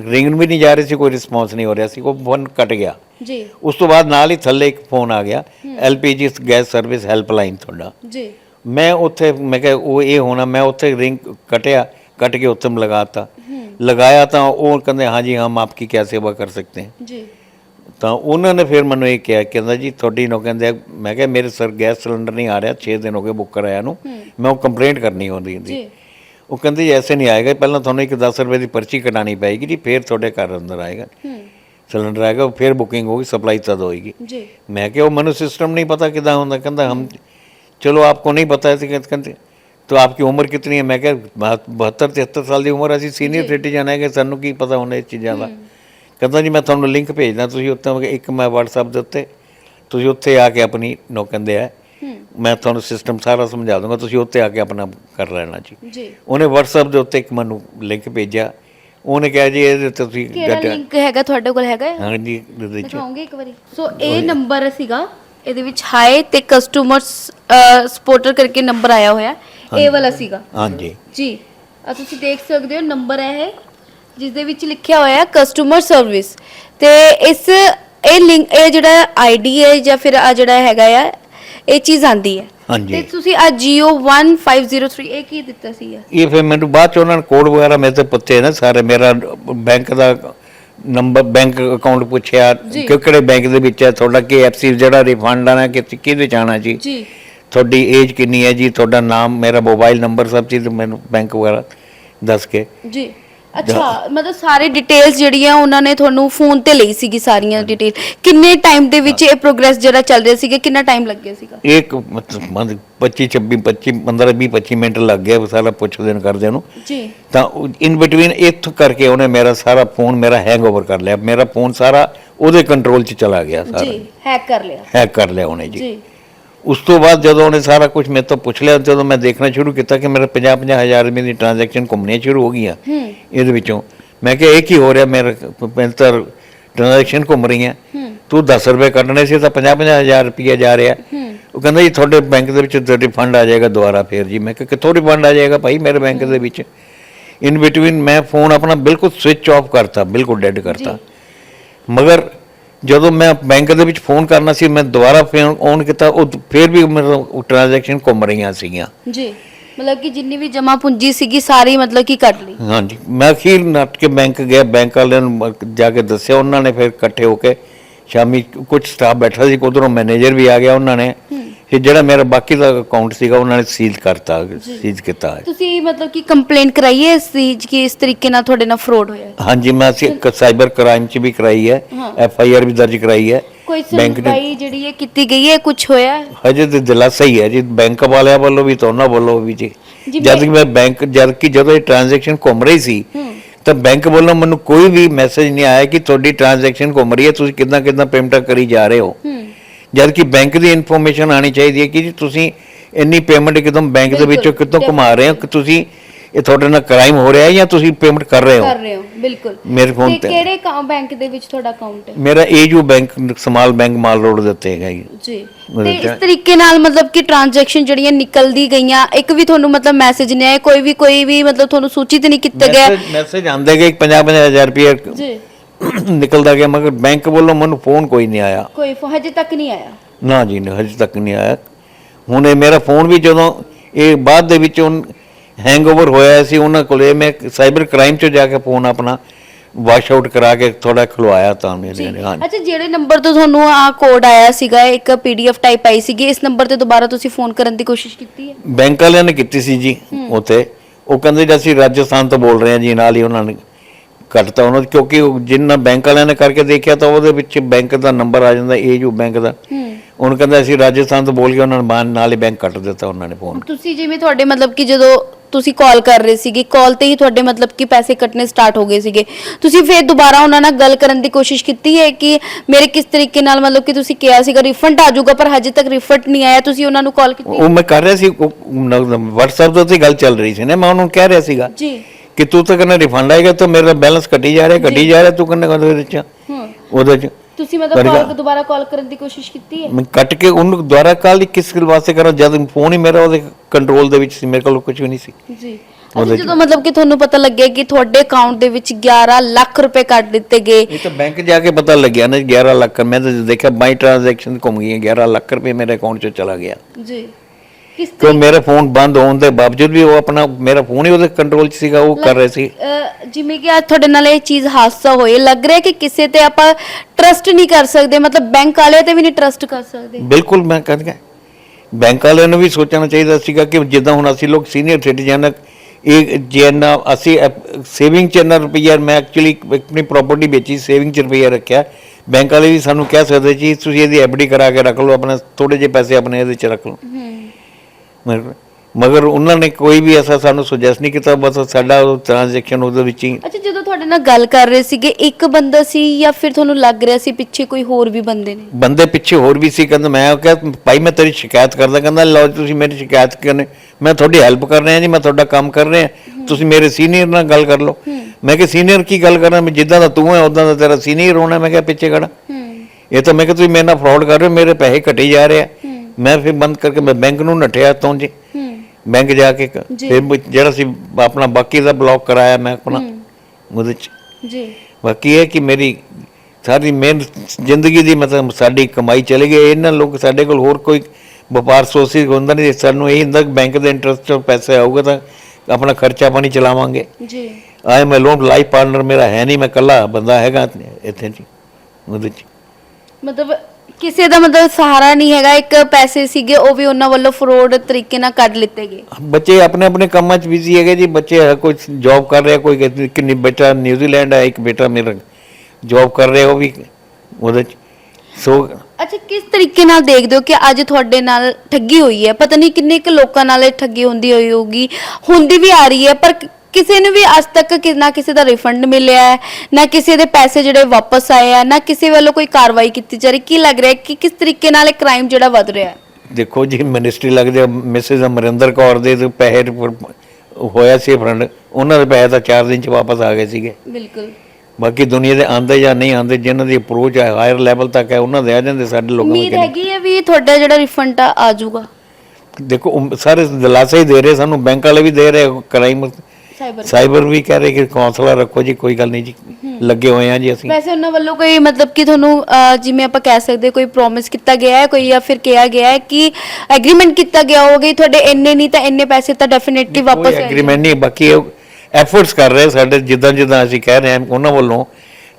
ਰਿੰਗ ਵੀ ਨਹੀਂ ਜਾ ਰਹੀ ਸੀ ਕੋਈ ਰਿਸਪੌਂਸ ਨਹੀਂ ਹੋ ਰਿਹਾ ਸੀ ਉਹ ਫੋਨ ਕੱਟ ਗਿਆ। ਜੀ। ਉਸ ਤੋਂ ਬਾਅਦ ਨਾਲ ਹੀ ਥੱਲੇ ਇੱਕ ਫੋਨ ਆ ਗਿਆ ਐਲਪੀਜੀ ਗੈਸ ਸਰਵਿਸ ਹੈਲਪਲਾਈਨ ਤੁਹਾਡਾ। ਜੀ। ਮੈਂ ਉੱਥੇ ਮੈਂ ਕਿਹਾ ਉਹ ਇਹ ਹੋਣਾ ਮੈਂ ਉੱਥੇ ਰਿੰਗ ਕਟਿਆ ਕੱਟ ਕੇ ਉੱਥੇ ਲਗਾਤਾ ਲਗਾਇਆ ਤਾਂ ਉਹ ਕਹਿੰਦੇ ਹਾਂਜੀ ਹਮ ਆਪਕੀ ਕਿਆ ਸੇਵਾ ਕਰ ਸਕਤੇ हैं ਜੀ ਤਾਂ ਉਹਨਾਂ ਨੇ ਫਿਰ ਮੈਨੂੰ ਇਹ ਕਿਹਾ ਕਹਿੰਦਾ ਜੀ ਤੁਹਾਡੀ ਨੋ ਕਹਿੰਦੇ ਆ- ਮੈਂ ਕਿਹਾ ਮੇਰੇ ਸਰ ਗੈਸ ਸਿਲੰਡਰ ਨਹੀਂ ਆ ਰਿਹਾ 6 ਦਿਨ ਹੋ ਗਏ ਬੁੱਕ ਕਰਾਇਆ ਨੂੰ ਮੈਂ ਉਹ ਕੰਪਲੇਂਟ ਕਰਨੀ ਹੁੰਦੀ ਹੁੰਦੀ ਜੀ ਉਹ ਕਹਿੰਦੇ ਜੀ ਐਸੇ ਨਹੀਂ ਆਏਗਾ ਪਹਿਲਾਂ ਤੁਹਾਨੂੰ ਇੱਕ 10 ਰੁਪਏ ਦੀ ਪਰਚੀ ਕਟਾਣੀ ਪਏਗੀ ਜੀ ਫਿਰ ਤੁਹਾਡੇ ਘਰ ਅੰਦਰ ਆਏਗਾ ਹੂੰ ਸਿਲੰਡਰ ਆਏਗਾ ਫਿਰ ਬੁਕਿੰਗ ਹੋਗੀ ਸਪਲਾਈ ਤਦ ਹੋਏਗੀ ਜੀ मैं क्या वो मनु सिस्टम नहीं पता कितना होता कहता हम चलो आपको नहीं पता है तो कहते कहते तो आपकी उम्र कितनी है मैं क्या बहत्तर तिहत्तर साल ਦੀ ਉਮਰ ਅਸੀਂ ਸੀਨੀਅਰ ਸਿਟੀਜ਼ਨ ਹੈਗੇ ਸਾਨੂੰ ਕੀ ਪਤਾ ਹੁੰਦਾ ਇਸ ਚੀਜ਼ਾਂ ਦਾ ਕਹਿੰਦਾ ਜੀ ਮੈਂ ਤੁਹਾਨੂੰ ਲਿੰਕ ਭੇਜਦਾ ਤੁਸੀਂ ਉੱਤੇ ਇੱਕ ਮੈਂ WhatsApp ਦੇ ਉੱਤੇ ਤੁਸੀਂ ਉੱਥੇ ਆ ਕੇ ਆਪਣੀ ਨੋ ਕਹਿੰਦੇ ਆ ਮੈਂ ਤੁਹਾਨੂੰ ਸਿਸਟਮ ਸਾਰਾ ਸਮਝਾ ਦੂੰਗਾ ਤੁਸੀਂ ਉੱਤੇ ਆ ਕੇ ਆਪਣਾ ਕਰ ਲੈਣਾ ਜੀ ਜੀ ਉਹਨੇ WhatsApp ਦੇ ਉੱਤੇ ਇੱਕ ਮੈਨੂੰ ਲਿੰਕ ਭੇਜਿਆ ਉਹਨੇ ਕਿਹਾ ਜੀ ਇਹਦੇ ਤੇ ਤੁਸੀਂ ਕਿਹੜਾ ਲਿੰਕ ਹੈਗਾ ਤੁਹਾਡੇ ਕੋਲ ਹੈਗਾ ਹੈ? ਹਾਂਜੀ ਇਹਦੇ ਵਿੱਚ ਦਿਖਾਓਗੇ ਇੱਕ ਵਾਰੀ ਸੋ ਇਹ ਨੰਬਰ ਸੀਗਾ ਇਹਦੇ ਵਿੱਚ ਹਾਈ ਤੇ ਕਸਟਮਰਸ ਸਪੋਰਟਰ ਕਰਕੇ ਨੰਬਰ ਆਇਆ ਹੋਇਆ। ਇਹ ਵਾਲਾ ਸੀਗਾ। ਹਾਂਜੀ। ਜੀ। ਆ ਤੁਸੀਂ ਦੇਖ ਸਕਦੇ ਹੋ ਨੰਬਰ ਹੈ ਇਹ ਜਿਸ ਦੇ ਵਿੱਚ ਲਿਖਿਆ ਹੋਇਆ ਹੈ ਕਸਟਮਰ ਸਰਵਿਸ ਤੇ ਇਸ ਇਹ ਲਿੰਕ ਇਹ ਜਿਹੜਾ ਆਈਡੀ ਹੈ ਜਾਂ ਫਿਰ ਆ ਜਿਹੜਾ ਹੈਗਾ ਆ ਇਹ ਚੀਜ਼ ਆਂਦੀ ਹੈ। ਤੇ ਹਾਂਜੀ ਤੁਸੀਂ ਆ Jio 1503 ਇਹ ਕੀ ਦਿੱਤਾ ਸੀ ਇਹ ਫਿਰ ਮੈਨੂੰ ਬਾਅਦ ਚ ਉਹਨਾਂ ਨੇ ਕੋਡ ਵਗੈਰਾ ਮੇਰੇ ਤੇ ਪੁੱਛੇ ਨਾ ਸਾਰੇ ਮੇਰਾ ਬੈਂਕ ਦਾ ਨੰਬਰ ਬੈਂਕ ਅਕਾਊਂਟ ਪੁੱਛਿਆ। ਕਿ ਕਿਹੜੇ ਬੈਂਕ ਦੇ ਵਿੱਚ ਹੈ ਤੁਹਾਡਾ KFC ਜਿਹੜਾ ਰਿਫੰਡ ਆਣਾ ਕਿ ਕਿਹਦੇ ਵਿੱਚ ਆਣਾ ਜੀ? ਜੀ। ਤੁਹਾਡੀ ਏਜ ਕਿੰਨੀ ਹੈ ਜੀ? ਤੁਹਾਡਾ ਨਾਮ ਮੇਰਾ ਮੋਬਾਈਲ ਨੰਬਰ ਸਭ ਚੀਜ਼ ਮੈਨੂੰ ਬੈਂਕ ਵਗੈਰਾ ਦੱਸ ਕੇ। ਜੀ। ਅੱਛਾ ਮਤਲਬ ਸਾਰੇ ਡਿਟੇਲਸ ਜਿਹੜੀਆਂ ਉਹਨਾਂ ਨੇ ਤੁਹਾਨੂੰ ਫੋਨ ਤੇ ਲਈ ਸੀਗੀ ਸਾਰੀਆਂ ਡਿਟੇਲ ਕਿੰਨੇ ਟਾਈਮ ਦੇ ਵਿੱਚ ਇਹ ਪ੍ਰੋਗਰੈਸ ਜਿਹੜਾ ਚੱਲ ਰਿਹਾ ਸੀਗਾ ਕਿੰਨਾ ਟਾਈਮ ਲੱਗਿਆ ਸੀਗਾ? ਇੱਕ ਮਤਲਬ 25 26 25 15 20 25 ਮਿੰਟ ਲੱਗ ਗਏ ਸਾਰਾ ਪੁੱਛਦੇ ਨੂੰ ਕਰਦੇ ਨੂੰ। ਜੀ। ਤਾਂ ਇਨ ਬਿਟਵੀਨ ਇੱਥੋਂ ਕਰਕੇ ਉਹਨੇ ਮੇਰਾ ਸਾਰਾ ਫੋਨ ਮੇਰਾ ਹੈਂਗਓਵਰ ਕਰ ਲਿਆ। ਮੇਰਾ ਫੋਨ ਸਾਰਾ ਉਹਦੇ ਕੰਟਰੋਲ 'ਚ ਚਲਾ ਗਿਆ ਸਾਰਾ। ਜੀ ਹੈਕ ਕਰ ਲਿਆ। ਹੈਕ ਕਰ ਲਿਆ ਉਹਨੇ ਜੀ। ਜੀ। ਉਸ ਤੋਂ ਬਾਅਦ ਜਦੋਂ ਉਹਨੇ ਸਾਰਾ ਕੁਝ ਮੇਰੇ ਤੋਂ ਪੁੱਛ ਲਿਆ ਜਦੋਂ ਮੈਂ ਦੇਖਣਾ ਸ਼ੁਰੂ ਕੀਤਾ ਕਿ ਮੇਰਾ 50 50 ਹਜ਼ਾਰ ਰੁਪਏ ਦੀ ਟ੍ਰਾਂਜੈਕਸ਼ਨ ਘੁੰਮਣੀਆਂ ਸ਼ੁਰੂ ਹੋ ਗਈਆਂ ਇਹਦੇ ਵਿੱਚੋਂ। ਮੈਂ ਕਿਹਾ ਇਹ ਕੀ ਹੋ ਰਿਹਾ? ਮੇਰਾ ਪੈਂਤਰ ਟ੍ਰਾਂਜੈਕਸ਼ਨ ਘੁੰਮ ਰਹੀਆਂ। ਤੂੰ 10 ਰੁਪਏ ਕੱਢਣੇ ਸੀ ਤਾਂ 50 50 ਹਜ਼ਾਰ ਰੁਪਏ ਜਾ ਰਿਹਾ। ਉਹ ਕਹਿੰਦਾ ਜੀ ਤੁਹਾਡੇ ਬੈਂਕ ਦੇ ਵਿੱਚ ਰਿਫੰਡ ਆ ਜਾਏਗਾ ਦੁਬਾਰਾ ਫੇਰ ਜੀ। ਮੈਂ ਕਿਹਾ ਕਿੱਥੋਂ ਰਿਫੰਡ ਆ ਜਾਏਗਾ ਭਾਈ ਮੇਰੇ ਬੈਂਕ ਦੇ ਵਿੱਚ? ਇਨ ਬਿਟਵੀਨ ਮੈਂ ਫੋਨ ਆਪਣਾ ਬਿਲਕੁਲ ਸਵਿਚ ਆਫ ਕਰਤਾ ਬਿਲਕੁਲ ਡੈਡ ਕਰਤਾ। ਮਗਰ ਜਦੋਂ ਮੈਂ ਬੈਂਕ ਦੇ ਵਿੱਚ ਫੋਨ ਕਰਨਾ ਸੀ ਮੈਂ ਦੁਬਾਰਾ ਫੋਨ ਔਨ ਕੀਤਾ ਉਹ ਫੇਰ ਵੀ ਮੇਰਾ ਟ੍ਰਾਂਜੈਕਸ਼ਨ ਘੁੰਮ ਰਹੀਆਂ ਸੀਗੀਆਂ। ਜੀ ਮਤਲਬ ਕਿ ਜਿੰਨੀ ਵੀ ਜਮਾ ਪੂੰਜੀ ਸੀਗੀ ਸਾਰੀ ਮਤਲਬ ਕਿ ਕੱਢ ਲਈ। ਹਾਂਜੀ ਮੈਂ ਅਖੀਰ ਨੱਟ ਕੇ ਬੈਂਕ ਗਿਆ ਬੈਂਕ ਵਾਲਿਆਂ ਨੂੰ ਜਾ ਕੇ ਦੱਸਿਆ ਉਹਨਾਂ ਨੇ ਫਿਰ ਇਕੱਠੇ ਹੋ ਕੇ ਸ਼ਾਮੀ ਕੁਝ ਸਟਾਫ ਬੈਠਾ ਸੀ ਉਧਰੋਂ ਮੈਨੇਜਰ ਵੀ ਆ ਗਿਆ ਉਹਨਾਂ ਨੇ। ਫਿਰ ਜਿਹੜਾ ਮੇਰਾ ਬਾਕੀ ਦਾ ਅਕਾਊਂਟ ਸੀਗਾ ਉਹਨਾਂ ਨੇ ਸੀਲ ਕਰਤਾ ਸੀਜ਼ ਕੀਤਾ ਹੈ ਤੁਸੀਂ ਮਤਲਬ ਕਿ ਕੰਪਲੇਂਟ ਕਰਾਈ ਹੈ ਇਸ ਚੀਜ਼ ਕਿ ਇਸ ਤਰੀਕੇ ਨਾਲ ਤੁਹਾਡੇ ਨਾਲ ਫਰੋਡ ਹੋਇਆ ਹੈ? ਹਾਂਜੀ ਮੈਂ ਅਸੀਂ ਇੱਕ ਸਾਈਬਰ ਕ੍ਰਾਈਮ 'ਚ ਵੀ ਕਰਾਈ ਹੈ। ਐਫ ਆਈ ਆਰ ਵੀ ਦਰਜ ਕਰਾਈ ਹੈ ਕੋਈ ਸੁਣਵਾਈ ਜਿਹੜੀ ਹੈ ਕੀਤੀ ਗਈ ਹੈ ਕੁਝ ਹੋਇਆ ਹੈ? ਹਜੇ ਤੇ ਦਿਲਾਸਾ ਹੀ ਹੈ ਜੀ ਬੈਂਕ ਵਾਲਿਆਂ ਵੱਲੋਂ ਵੀ ਤਾਂ ਉਹਨਾਂ ਵੱਲੋਂ ਵੀ ਜੀ ਜਦ ਕਿ ਮੈਂ ਬੈਂਕ ਜਦ ਕਿ ਜਦੋਂ ਇਹ ਟ੍ਰਾਂਜੈਕਸ਼ਨ ਘੁੰਮ ਰਹੀ ਸੀ ਤਾਂ ਬੈਂਕ ਵੱਲੋਂ ਮੈਨੂੰ ਕੋਈ ਵੀ ਮੈਸੇਜ ਨਹੀਂ ਆਇਆ ਕਿ ਤੁਹਾਡੀ ਟ੍ਰਾਂਜੈਕਸ਼ਨ ਘੁੰਮ ਰਹੀ ਹੈ ਤੁਸੀਂ ਕਿੱਦਾਂ ਕਿੱਦਾਂ ਪੇਮੈਂਟਾਂ ਕਰੀ ਜਾ ਰਹੇ ਹੂੰ ਜਦ ਕਿ ਬੈਂਕ ਦੀ ਇਨਫੋਰਮੇਸ਼ਨ ਆਣੀ ਚਾਹੀਦੀ ਹੈ ਕਿ ਜੀ ਤੁਸੀਂ ਇੰਨੀ ਪੇਮੈਂਟ ਕਿਦੋਂ ਬੈਂਕ ਦੇ ਵਿੱਚੋਂ ਕਿੱਥੋਂ ਘੁਮਾ ਰਹੇ ਹੋ ਕਿ ਤੁਸੀਂ ਇਹ ਤੁਹਾਡੇ ਨਾਲ ਕ੍ਰਾਈਮ ਹੋ ਰਿਹਾ ਹੈ ਜਾਂ ਤੁਸੀਂ ਪੇਮੈਂਟ ਕਰ ਰਹੇ ਹੋ? ਕਰ ਰਹੇ ਹੋ ਬਿਲਕੁਲ। ਮੇਰੇ ਫੋਨ ਤੇ ਕਿਹੜੇ ਬੈਂਕ ਦੇ ਵਿੱਚ ਤੁਹਾਡਾ ਅਕਾਊਂਟ ਹੈ? ਮੇਰਾ AU bank small bank mall road ਦੇ ਉੱਤੇ ਹੈਗਾ ਜੀ। ਤੇ ਇਸ ਤਰੀਕੇ ਨਾਲ ਮਤਲਬ ਕਿ ਟ੍ਰਾਂਜੈਕਸ਼ਨ ਜਿਹੜੀਆਂ ਨਿਕਲਦੀ ਗਈਆਂ ਇੱਕ ਵੀ ਤੁਹਾਨੂੰ ਮਤਲਬ ਮੈਸੇਜ ਨਹੀਂ ਆਇਆ ਕੋਈ ਵੀ ਕੋਈ ਵੀ ਮਤਲਬ ਤੁਹਾਨੂੰ ਸੂਚਿਤ ਨਹੀਂ ਕੀਤਾ ਗਿਆ ਮੈਸੇਜ ਆਉਂਦੇ ਗਏ 50 ਹਜ਼ਾਰ ਰੁਪਏ ਜੀ। ਨਿਕਲਦਾ ਗਿਆ ਮਗਰ ਬੈਂਕ ਵੱਲੋਂ ਮੈਨੂੰ ਫੋਨ ਕੋਈ ਨਹੀਂ ਆਇਆ। ਕੋਈ ਫੋ- ਹਜੇ ਤੱਕ ਨਹੀਂ ਆਇਆ? ਨਾ ਜੀ ਨਾ ਹਜੇ ਤੱਕ ਨਹੀਂ ਆਇਆ। ਹੁਣ ਇਹ ਮੇਰਾ ਫੋਨ ਵੀ ਜਦੋਂ ਇਹ ਬਾਅਦ ਦੇ ਵਿੱਚ ਹੈਂਗਓਵਰ ਹੋਇਆ ਸੀ ਉਹਨਾਂ ਕੋਲੇ ਮੈਂ ਸਾਈਬਰ ਕ੍ਰਾਈਮ 'ਚ ਜਾ ਕੇ ਫੋਨ ਆਪਣਾ ਵਾਸ਼ ਆਊਟ ਕਰਾ ਕੇ ਥੋੜਾ ਖਲਵਾਇਆ ਤਾਂ ਮੇਰੇ ਨੇ ਹਾਂ ਅੱਛਾ ਜਿਹੜੇ ਨੰਬਰ ਤੋਂ ਤੁਹਾਨੂੰ ਆ ਕੋਡ ਆਇਆ ਸੀਗਾ ਇੱਕ ਪੀਡੀਐਫ ਟਾਈਪ ਆਈ ਸੀਗੀ ਇਸ ਨੰਬਰ ਤੇ ਦੁਬਾਰਾ ਤੁਸੀਂ ਫੋਨ ਕਰਨ ਦੀ ਕੋਸ਼ਿਸ਼ ਕੀਤੀ ਹੈ? ਬੈਂਕ ਵਾਲਿਆਂ ਨੇ ਕੀਤੀ ਸੀ ਜੀ ਉਥੇ। ਉਹ ਕਹਿੰਦੇ ਜੀ ਅਸੀਂ ਰਾਜਸਥਾਨ ਤੋਂ ਬੋਲ ਰਹੇ ਹਾਂ ਜੀ ਨਾਲ ਹੀ ਉਹਨਾਂ ਨੇ ਕੱਟਤਾ ਉਹਨਾਂ ਦਾ ਕਿਉਂਕਿ ਉਹ ਜਿੰਨਾ ਬੈਂਕ ਵਾਲਿਆਂ ਨੇ ਕਰਕੇ ਦੇਖਿਆ ਤਾਂ ਉਹਦੇ ਵਿੱਚ ਬੈਂਕ ਦਾ ਨੰਬਰ ਆ ਜਾਂਦਾ ਏਜੂ ਬੈਂਕ ਦਾ। ਹੂੰ। ਉਹਨੂੰ ਕਹਿੰਦਾ ਅਸੀਂ ਰਾਜਸਥਾਨ ਤੋਂ ਬੋਲ ਕੇ ਉਹਨਾਂ ਨੇ ਨਾਲ ਹੀ ਬੈਂਕ ਕੱਟ ਦਿੱਤਾ ਉਹਨਾਂ ਨੇ ਫੋਨ ਤੁਸੀਂ ਜਿਵੇਂ ਤੁਹਾਡੇ ਮਤਲਬ ਕਿ ਜਦੋਂ ਤੁਸੀਂ ਕਾਲ ਕਰ ਰਹੇ ਸੀਗੇ ਕਾਲ ਤੇ ਹੀ ਤੁਹਾਡੇ ਮਤਲਬ ਕਿ ਪੈਸੇ ਕੱਟਨੇ ਸਟਾਰਟ ਹੋ ਗਏ ਸੀਗੇ। ਤੁਸੀਂ ਫਿਰ ਦੁਬਾਰਾ ਉਹਨਾਂ ਨਾਲ ਗੱਲ ਕਰਨ ਦੀ ਕੋਸ਼ਿਸ਼ ਕੀਤੀ ਹੈ ਕਿ ਮੇਰੇ ਕਿਸ ਤਰੀਕੇ ਨਾਲ ਮਤਲਬ ਕਿ ਤੁਸੀਂ ਕਿਹਾ ਸੀਗਾ ਰਿਫੰਡ ਆ ਜਾਊਗਾ ਪਰ ਹਜੇ ਤੱਕ ਰਿਫੰਡ ਨਹੀਂ ਆਇਆ ਤੁਸੀਂ ਉਹਨਾਂ ਨੂੰ ਕਾਲ ਕੀਤੀ? ਉਹ ਮੈਂ ਕਰ ਰਿਹਾ ਸੀ WhatsApp ਤੇ ਗੱਲ ਚੱਲ ਰਹੀ ਸੀ ਨਾ ਮੈਂ ਉਹਨੂੰ ਕਹਿ ਰਿਹਾ ਸੀਗਾ। ਜੀ। ਕਿ ਤੂੰ ਤਾਂ ਕਹਿੰਦਾ ਰਿਫੰਡ ਆਏਗਾ ਤਾਂ ਮੇਰਾ ਬੈਲੈਂਸ ਘਟੀ ਜਾ ਰਿਹਾ ਘਟੀ ਜਾ। ਰਿਹਾ ਤੂੰ ਕਹਿੰਦਾ ਉਹਦੇ ਵਿੱਚ ਹੂੰ। ਉਹਦੇ ਚ। ਤੁਸੀਂ ਮਤਲਬ ਕਾਲ ਦੁਬਾਰਾ ਕਾਲ ਕਰਨ ਦੀ ਕੋਸ਼ਿਸ਼ ਕੀਤੀ ਹੈ? ਮੈਂ ਕੱਟ ਕੇ ਉਹਨੂੰ ਦੁਬਾਰਾ ਕਾਲ ਕਿਸ ਗੱਲ ਵਾਸਤੇ ਕਰਾਂ ਜਦ ਫੋਨ ਹੀ ਮੇਰਾ ਉਹਦੇ ਕੰਟਰੋਲ ਦੇ ਵਿੱਚ ਸੀ ਮੇਰੇ ਕੋਲ ਕੁਝ ਵੀ ਨਹੀਂ ਸੀ। ਜੀ। ਅੱਛਾ ਜਦੋਂ ਮਤਲਬ ਕਿ ਤੁਹਾਨੂੰ ਪਤਾ ਲੱਗਿਆ ਕਿ ਤੁਹਾਡੇ ਅਕਾਊਂਟ ਦੇ ਵਿੱਚ 11 ਲੱਖ ਰੁਪਏ ਕੱਟ ਦਿੱਤੇ ਗਏ। ਇਹ ਤਾਂ ਬੈਂਕ ਜਾ ਕੇ ਪਤਾ ਲੱਗਿਆ ਨਾ 11 ਲੱਖ ਮੈਂ ਤਾਂ ਦੇਖਿਆ ਬਾਈ ਟ੍ਰਾਂਜੈਕਸ਼ਨ ਘੁੰਮ ਗਈਆਂ 11 ਲੱਖ ਰੁਪਏ ਮੇਰੇ ਅਕਾਊਂਟ 'ਚੋਂ ਚਲਾ ਗਿਆ। ਜੀ। ਕਿਸ ਕਿਉਂ ਮੇਰਾ ਫੋਨ ਬੰਦ ਹੋਣ ਦੇ ਬਾਵਜੂਦ ਵੀ ਉਹ ਆਪਣਾ ਮੇਰਾ ਫੋਨ ਹੀ ਉਹਦੇ ਕੰਟਰੋਲ 'ਚ ਸੀਗਾ ਉਹ ਕਰ ਰਹੇ ਸੀ। ਅਹ ਜਿਵੇਂ ਕਿ ਅੱਜ ਤੁਹਾਡੇ ਨਾਲ ਇਹ ਚੀਜ਼ ਹਾਦਸਾ ਹੋਏ ਲੱਗ ਰਿਹਾ ਕਿ ਕਿਸੇ ਤੇ ਆਪਾਂ ਟਰਸਟ ਨਹੀਂ ਕਰ ਸਕਦੇ ਮਤਲਬ ਬੈਂਕ ਵਾਲਿਆਂ ਤੇ ਵੀ ਨਹੀਂ ਟਰਸਟ ਕਰ ਸਕਦੇ? ਬਿਲਕੁਲ ਮੈਂ ਕਹਿੰਦਾ ਬੈਂਕ ਵਾਲਿਆਂ ਨੂੰ ਵੀ ਸੋਚਣਾ ਚਾਹੀਦਾ ਸੀਗਾ ਕਿ ਜਿੱਦਾਂ ਹੁਣ ਅਸੀਂ ਲੋਕ ਸੀਨੀਅਰ ਸਿਟੀਜ਼ਨ ਇਹ ਜਿੰਨਾ ਅਸੀਂ ਸੇਵਿੰਗ ਚ ਇੰਨਾ ਰੁਪਈਆ ਮੈਂ ਐਕਚੁਅਲੀ ਆਪਣੀ ਪ੍ਰਾਪਰਟੀ ਵੇਚੀ ਸੇਵਿੰਗ ਚ ਰੁਪਈਆ ਰੱਖਿਆ। ਬੈਂਕ ਵਾਲੇ ਵੀ ਸਾਨੂੰ ਕਹਿ ਸਕਦੇ ਜੀ ਤੁਸੀਂ ਇਹਦੀ ਐਫਡੀ ਕਰਾ ਕੇ ਰੱਖ ਲਓ ਆਪਣਾ ਥੋੜੇ ਜਿਹੇ ਪੈਸੇ ਆਪਣੇ ਇਹਦੇ ਚ ਰੱਖ ਲਓ। ਮਗਰ ਉਹਨਾਂ ਨੇ ਕੋਈ ਵੀ ਐਸਾ ਸਾਨੂੰ ਸੁਜੈਸਟ ਨਹੀਂ ਕੀਤਾ ਬਸ ਸਾਡਾ ਟ੍ਰਾਂਜੈਕਸ਼ਨ ਉਹਦੇ ਵਿੱਚ ਹੀ ਅੱਛਾ ਜਦੋਂ ਤੁਹਾਡੇ ਨਾਲ ਗੱਲ ਕਰ ਰਹੇ ਸੀਗੇ ਇੱਕ ਬੰਦਾ ਸੀ ਜਾਂ ਫਿਰ ਤੁਹਾਨੂੰ ਲੱਗ ਰਿਹਾ ਸੀ ਪਿੱਛੇ ਕੋਈ ਹੋਰ ਵੀ ਬੰਦੇ ਨੇ? ਬੰਦੇ ਪਿੱਛੇ ਹੋਰ ਵੀ ਸੀ ਕਹਿੰਦਾ ਮੈਂ ਉਹ ਕਿਹਾ ਭਾਈ ਮੈਂ ਤੇਰੀ ਸ਼ਿਕਾਇਤ ਕਰਦਾ। ਕਹਿੰਦਾ ਲਓ ਤੁਸੀਂ ਮੇਰੀ ਸ਼ਿਕਾਇਤ ਕਰਨੇ ਮੈਂ ਤੁਹਾਡੀ ਹੈਲਪ ਕਰ ਰਿਹਾ ਜੀ ਮੈਂ ਤੁਹਾਡਾ ਕੰਮ ਕਰ ਰਿਹਾ। ਤੁਸੀਂ ਮੇਰੇ ਸੀਨੀਅਰ ਨਾਲ ਗੱਲ ਕਰ ਲਓ। ਮੈਂ ਕਿਹਾ ਸੀਨੀਅਰ ਕੀ ਗੱਲ ਕਰਨਾ? ਮੈਂ ਜਿੱਦਾਂ ਦਾ ਤੂੰ ਹੈ ਉਦਾਂ ਦਾ ਤੇਰਾ ਸੀਨੀਅਰ ਹੋਣਾ। ਮੈਂ ਕਿਹਾ ਪਿੱਛੇ ਖੜਾ। ਇਹ ਤਾਂ ਮੈਂ ਕਿਹਾ ਤੁਸੀਂ ਮੇਰੇ ਨਾਲ ਫਰਾਡ ਕਰ ਰਹੇ ਹੋ ਮੇਰੇ ਪੈਸੇ ਘਟੇ ਜਾ ਰਹੇ ਆ। ਮੈਂ ਫਿਰ ਬੰਦ ਕਰਕੇ ਮੈਂ ਬੈਂਕ ਨੂੰ ਨੱਠਿਆ ਤੋਂ ਜੀ। ਹੂੰ। ਬੈਂਕ ਜਾ ਕੇ। ਫਿਰ ਜਿਹੜਾ ਸੀ ਆਪਣਾ ਬਾਕੀ ਦਾ ਬਲੌਕ ਕਰਾਇਆ ਮੈਂ ਆਪਣਾ ਉਹਦੇ ਚ। ਜੀ। ਬਾਕੀ ਇਹ ਕਿ ਮੇਰੀ ਸਾਰੀ ਮਿਹਨਤ ਜ਼ਿੰਦਗੀ ਦੀ ਮਤਲਬ ਸਾਡੀ ਕਮਾਈ ਚਲੀ ਗਈ। ਇਹਨਾਂ ਲੋਕ ਸਾਡੇ ਕੋਲ ਹੋਰ ਕੋਈ ਵਪਾਰ ਸੋਸੀ ਹੁੰਦਾ ਨਹੀਂ। ਸਾਨੂੰ ਇਹ ਹੁੰਦਾ ਬੈਂਕ ਦੇ ਇੰਟਰਸਟ ਤੋਂ ਪੈਸੇ ਆਊਗਾ ਤਾਂ ਆਪਣਾ ਖਰਚਾ ਪਾਣੀ ਚਲਾਵਾਂਗੇ। ਜੀ। ਆਏ ਮੈਂ ਲੋਨ ਲਾਈਫ ਪਾਰਟਨਰ ਮੇਰਾ ਹੈ ਨਹੀਂ। ਮੈਂ ਇਕੱਲਾ ਬੰਦਾ ਹੈਗਾ ਇੱਥੇ ਜੀ। ਉਹਦੇ ਚ। ਮਤਲਬ ਕਿਸੇ ਦਾ ਮਤਲਬ ਸਹਾਰਾ ਨਹੀਂ ਹੈਗਾ ਇੱਕ ਪੈਸੇ ਸੀਗੇ ਉਹ ਵੀ ਉਹਨਾਂ ਵੱਲੋਂ ਫਰੋਡ ਤਰੀਕੇ ਨਾਲ ਕੱਢ ਲਿੱਤੇ ਗਏ। ਬੱਚੇ ਆਪਣੇ ਆਪਣੇ ਕੰਮਾਂ 'ਚ ਬਿਜ਼ੀ ਹੈਗੇ ਜੀ ਬੱਚੇ ਕੋਈ ਜੌਬ ਕਰ ਰਿਹਾ ਕੋਈ ਕਿੰਨੀ ਬੱਚਾ ਨਿਊਜ਼ੀਲੈਂਡ ਹੈ ਇੱਕ ਬੇਟਾ ਮੇਰਾ ਜੌਬ ਕਰ ਰਿਹਾ ਉਹ ਵੀ ਉਹਦੇ 'ਚ। ਸੋ ਅੱਛਾ ਕਿਸ ਤਰੀਕੇ ਨਾਲ ਦੇਖਦੇ ਹੋ ਕਿ ਅੱਜ ਤੁਹਾਡੇ ਨਾਲ ਠੱਗੀ ਹੋਈ ਹੈ? ਪਤਾ ਨਹੀਂ ਕਿੰਨੇ ਕੁ ਲੋਕਾਂ ਨਾਲ ਇਹ ਠੱਗੀ ਹੁੰਦੀ ਹੋਈ ਹੋਊਗੀ। ਹੁੰਦੀ ਵੀ ਆ ਰਹੀ ਹੈ ਪਰ ਕ- ਕਿਸੇ ਨੂੰ ਵੀ ਅੱਜ ਤੱਕ ਕਿ- ਨਾ ਕਿਸੇ ਦਾ ਰਿਫੰਡ ਮਿਲਿਆ ਹੈ ਨਾ ਕਿਸੇ ਦੇ ਪੈਸੇ ਜਿਹੜੇ ਵਾਪਸ ਆਏ ਆ ਨਾ ਕਿਸੇ ਵੱਲੋਂ ਕੋਈ ਕਾਰਵਾਈ ਕੀਤੀ ਜਾ ਰਹੀ। ਕੀ ਲੱਗ ਰਿਹਾ ਹੈ ਕਿ ਕਿਸ ਤਰੀਕੇ ਨਾਲ ਇਹ ਕ੍ਰਾਈਮ ਜਿਹੜਾ ਵੱਧ ਰਿਹਾ ਹੈ? ਦੇਖੋ ਜੀ ਮਿਨਿਸਟਰੀ ਲੱਗਦੇ ਮਿਸਿਸ ਅਮਰਿੰਦਰ ਕੌਰ ਦੇ ਤੇ ਪੈਸੇ ਹੋਇਆ ਸੀ ਫਰੰਡ ਉਹਨਾਂ ਦੇ ਪੈਸੇ ਤਾਂ 4 ਦਿਨ 'ਚ ਵਾਪਸ ਆ ਗਏ ਸੀਗੇ। ਬਿਲਕੁਲ। ਬਾਕੀ ਦੁਨੀਆ ਦੇ ਆਂਦੇ ਜਾਂ ਨਹੀਂ ਆਂਦੇ ਜਿਨ੍ਹਾਂ ਦੀ ਅਪਰੋਚ ਹੈ ਹਾਇਰ ਲੈਵਲ ਤੱਕ ਹੈ ਉਹਨਾਂ ਦੇ ਆ ਜਾਂਦੇ ਸਾਡੇ ਲੋਕਾਂ ਉਮੀਦ ਦੇ ਹੈਗੀ ਹੈ ਵੀ ਤੁਹਾਡਾ ਜਿਹੜਾ ਰਿਫੰਡ ਆ ਆ ਜਾਊਗਾ? ਦੇਖੋ ਉਮ- ਸਾਰੇ ਦਿਲਾਸਾ ਹੀ ਦੇ ਰਹੇ ਸਾਨੂੰ ਬੈਂਕ ਵਾਲੇ ਵੀ ਦੇ ਰਹੇ ਕ੍ਰਾਈਮ ਸਾਈਬਰ ਸਾਈਬਰ ਵੀ ਕਹਿ ਰਹੇ ਕਿ ਹੌਸਲਾ ਰੱਖੋ ਜੀ ਕੋਈ ਗੱਲ ਨਹੀਂ ਜੀ। ਲੱਗੇ ਹੋਏ ਆ ਜੀ ਅਸੀਂ। ਵੈਸੇ ਉਹਨਾਂ ਵੱਲੋਂ ਕੋਈ ਮਤਲਬ ਕਿ ਤੁਹਾਨੂੰ ਅਹ, ਜਿਵੇਂ ਆਪਾਂ ਕਹਿ ਸਕਦੇ ਕੋਈ ਪ੍ਰੋਮਿਸ ਕੀਤਾ ਗਿਆ ਹੈ ਕੋਈ ਜਾਂ ਫਿਰ ਕਿਹਾ ਗਿਆ ਹੈ ਕਿ ਐਗਰੀਮੈਂਟ ਕੀਤਾ ਗਿਆ ਹੋਵੇ ਤੁਹਾਡੇ ਇੰਨੇ ਨਹੀਂ ਤਾਂ ਇੰਨੇ ਪੈਸੇ ਤਾਂ ਡੈਫੀਨਿਟਲੀ ਵਾਪਸ ਕੋਈ ਐਗਰੀਮੈਂਟ ਨਹੀਂ ਬਾਕੀ ਐਫਰਟਸ ਕਰ ਰਹੇ ਸਾਡੇ ਜਿੱਦਾਂ ਜਿੱਦਾਂ ਅਸੀਂ ਕਹਿ ਰਹੇ ਹਾਂ ਉਹਨਾਂ ਵੱਲੋਂ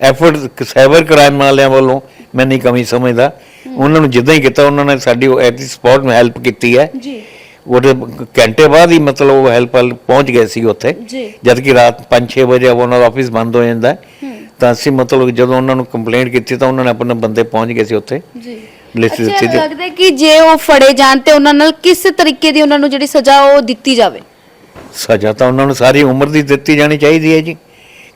ਐਫਰਟ ਸਾਈਬਰ ਕ੍ਰਾਈਮ ਵਾਲਿਆਂ ਵੱਲੋਂ ਮੈਂ ਨਹੀਂ ਕਮੀ ਸਮਝਦਾ। ਉਹਨਾਂ ਨੂੰ ਜਿੱਦਾਂ ਹੀ ਕੀਤਾ ਉਹਨਾਂ ਨੇ ਸਾਡੀ ਉਹ ਐਟ ਦੀ ਸਪੌਟ ਹੈਲਪ ਕੀਤੀ ਹੈ। ਜੀ। ਉਹਦੇ ਘੰਟੇ ਬਾਅਦ ਹੀ ਮਤਲਬ ਉਹ ਹੈਲਪ ਪਹੁੰਚ ਗਏ ਸੀ ਉੱਥੇ। ਜਦ ਕਿ ਰਾਤ 5-6 ਵਜੇ ਉਹਨਾਂ ਦਾ ਆਫਿਸ ਬੰਦ ਹੋ ਜਾਂਦਾ ਹੈ, ਤਾਂ ਅਸੀਂ ਮਤਲਬ ਜਦੋਂ ਉਹਨਾਂ ਨੂੰ ਕੰਪਲੇਂਟ ਕੀਤੀ ਤਾਂ ਉਹਨਾਂ ਨੇ ਆਪਣੇ ਬੰਦੇ ਪਹੁੰਚ ਗਏ ਸੀ ਉੱਥੇ। ਜੀ। ਲਿਸਟ ਦਿੱਤੀ ਤੇ ਲੱਗਦਾ ਕਿ ਜੇ ਉਹ ਫੜੇ ਜਾਣ ਤੇ ਉਹਨਾਂ ਨਾਲ ਕਿਸ ਤਰੀਕੇ ਦੀ ਉਹਨਾਂ ਨੂੰ ਜਿਹੜੀ ਸਜ਼ਾ ਉਹ ਦਿੱਤੀ ਜਾਵੇ? ਸਜ਼ਾ ਤਾਂ ਉਹਨਾਂ ਨੂੰ ਸਾਰੀ ਉਮਰ ਦੀ ਦਿੱਤੀ ਜਾਣੀ ਚਾਹੀਦੀ ਹੈ ਜੀ।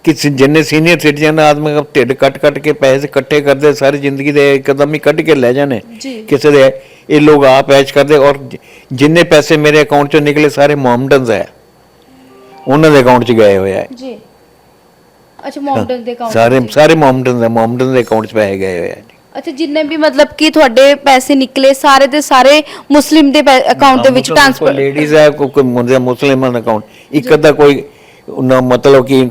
ਕਿ ਜਿੰਨੇ ਸੀਨੀਅਰ ਸਿਟੀਜ਼ਨ ਆਦਮੀ ਢਿੱਡ ਕੱਟ ਕੱਟ ਕੇ ਪੈਸੇ ਇਕੱਠੇ ਕਰਦੇ ਸਾਰੀ ਜ਼ਿੰਦਗੀ ਦੇ ਇੱਕਦਮ ਹੀ ਕੱਢ ਕੇ ਲੈ ਜਾਣੇ। ਕਿਸੇ ਦੇ ਇਹ ਲੋਕ ਆਪ ਐਚ ਕਰਦੇ ਔਰ ਜ- ਜਿੰਨੇ ਪੈਸੇ ਮੇਰੇ ਅਕਾਊਂਟ ਚੋਂ ਨਿਕਲੇ ਸਾਰੇ ਮੋਮਡਨਸ ਹੈ। ਉਹਨਾਂ ਦੇ ਅਕਾਊਂਟ 'ਚ ਗਏ ਹੋਏ ਹੈ ਜੀ। ਅੱਛਾ ਮਾਊਂਟਨ ਦੇ ਅਕਾਊਂਟ ਸਾਰੇ ਸਾਰੇ ਮੋਮਡਨਸ ਹੈ ਮੋਮਡਨ ਦੇ ਅਕਾਊਂਟ 'ਚ ਪੈਸੇ ਗਏ ਹੋਏ ਹੈ ਜੀ। ਅੱਛਾ ਜਿੰਨੇ ਵੀ ਮਤਲਬ ਕਿ ਤੁਹਾਡੇ ਪੈਸੇ ਨਿਕਲੇ ਸਾਰੇ ਦੇ ਸਾਰੇ ਮੁਸਲਿਮ ਦੇ ਅਕਾਊਂਟ ਦੇ ਵਿੱਚ ਟ੍ਰਾਂਸਫਰ ਲੇਡੀਜ਼ ਹੈ ਕੋਈ ਮੁੰਡੇ ਮੁਸਲਮਾਨ ਅਕਾਊਂਟ ਇੱਕ ਅੱਧਾ ਕੋਈ ਉਹਨਾਂ ਮਤਲਬ ਕਿ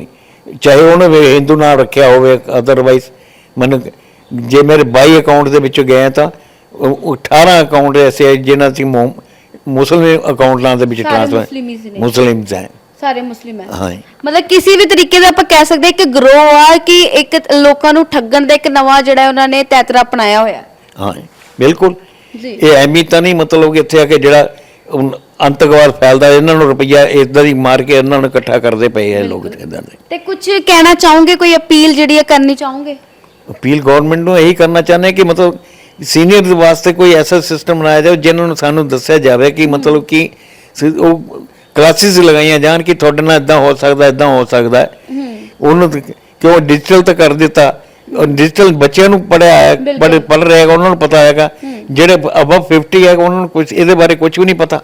ਚਾਹੇ ਉਹਨੇ ਵੀ ਹਿੰਦੂ ਨਾਮ ਰੱਖਿਆ ਹੋਵੇ ਅਦਰਵਾਈਜ਼ ਮੈਨੂੰ ਜੇ ਮੇਰੇ 22 ਅਕਾਊਂਟ ਦੇ ਵਿੱਚੋਂ ਗਏ ਤਾਂ 18 ਅਕਾਊਂਟ ਐਸੇ ਜਿਨ੍ਹਾਂ ਸੀ ਮੁ- ਮੁਸਲਿਮ ਅਕਾਊਂਟਾਂ ਦੇ ਵਿੱਚ ਸਾਰੇ ਟ੍ਰਾਂਸਫਰ ਨੇ। ਮੁਸਲਿਮਸ ਹੈ। ਸਾਰੇ ਮੁਸਲਿਮ ਹੈ। ਹਾਂ। ਮਤਲਬ ਕਿਸੇ ਵੀ ਤਰੀਕੇ ਦਾ ਆਪਾਂ ਕਹਿ ਸਕਦੇ ਕਿ ਗਰੋਹ ਆ ਕਿ ਇੱਕ ਲੋਕਾਂ ਨੂੰ ਠੱਗਣ ਦਾ ਇੱਕ ਨਵਾਂ ਜਿਹੜਾ ਉਹਨਾਂ ਨੇ ਤੈਤਰਾ ਅਪਣਾਇਆ ਹੋਇਆ ਹਾਂ। ਬਿਲਕੁਲ। ਜੀ। ਇਹ ਐਮੀ ਤਾਂ ਨਹੀਂ ਮਤਲਬ ਕਿ ਇੱਥੇ ਆ ਕੇ ਜਿਹੜਾ ਅੰਤਕਵਾਦ ਫੈਲਦਾ ਇਹਨਾਂ ਨੂੰ ਰੁਪਈਆ ਇਦਾਂ ਦੀ ਮਾਰ ਕੇ ਇਹਨਾਂ ਨੂੰ ਇਕੱਠਾ ਕਰਦੇ ਪਏ ਆ ਲੋਕ ਇਦਾਂ ਦੇ ਤੇ ਕੁਝ ਕਹਿਣਾ ਚਾਹੋਗੇ ਕੋਈ ਅਪੀਲ ਜਿਹੜੀ ਹੈ ਕਰਨੀ ਚਾਹੋਗੇ? ਅਪੀਲ ਗਵਰਨਮੈਂਟ ਨੂੰ ਇਹੀ ਕਰਨਾ ਚਾਹੁੰਦੇ ਕਿ ਮਤਲਬ ਸੀਨੀਅਰ ਦੇ ਵਾਸਤੇ ਕੋਈ ਐਸਾ ਸਿਸਟਮ ਬਣਾਇਆ ਜਾਵੇ ਜਿਨ੍ਹਾਂ ਨੂੰ ਸਾਨੂੰ ਦੱਸਿਆ ਜਾਵੇ ਕਿ ਮਤਲਬ ਕਿ ਸ- ਉਹ ਕਲਾਸਿਸ ਲਗਾਈਆਂ ਜਾਣ ਕਿ ਤੁਹਾਡੇ ਨਾਲ ਇਦਾਂ ਹੋ ਸਕਦਾ ਇਦਾਂ ਹੋ ਸਕਦਾ। ਹੈ। ਉਹਨੂੰ ਤੇ ਕਿਉਂ ਡਿਜੀਟਲ ਤਾਂ ਕਰ ਦਿੱਤਾ। ਡਿਜੀਟਲ ਬੱਚਿਆਂ ਨੂੰ ਪੜਿਆ ਹੈ ਬਿਲਕੁਲ। ਬੜੇ ਪੜ ਰਹੇ ਹੈਗਾ ਉਹਨਾਂ ਨੂੰ ਪਤਾ ਹੈਗਾ। ਜਿਹੜੇ ਅਬਵ 50 ਹੈਗਾ ਉਹਨਾਂ ਨੂੰ ਕੁਝ ਇਹਦੇ ਬਾਰੇ ਕੁਝ ਵੀ ਨਹੀਂ ਪਤਾ।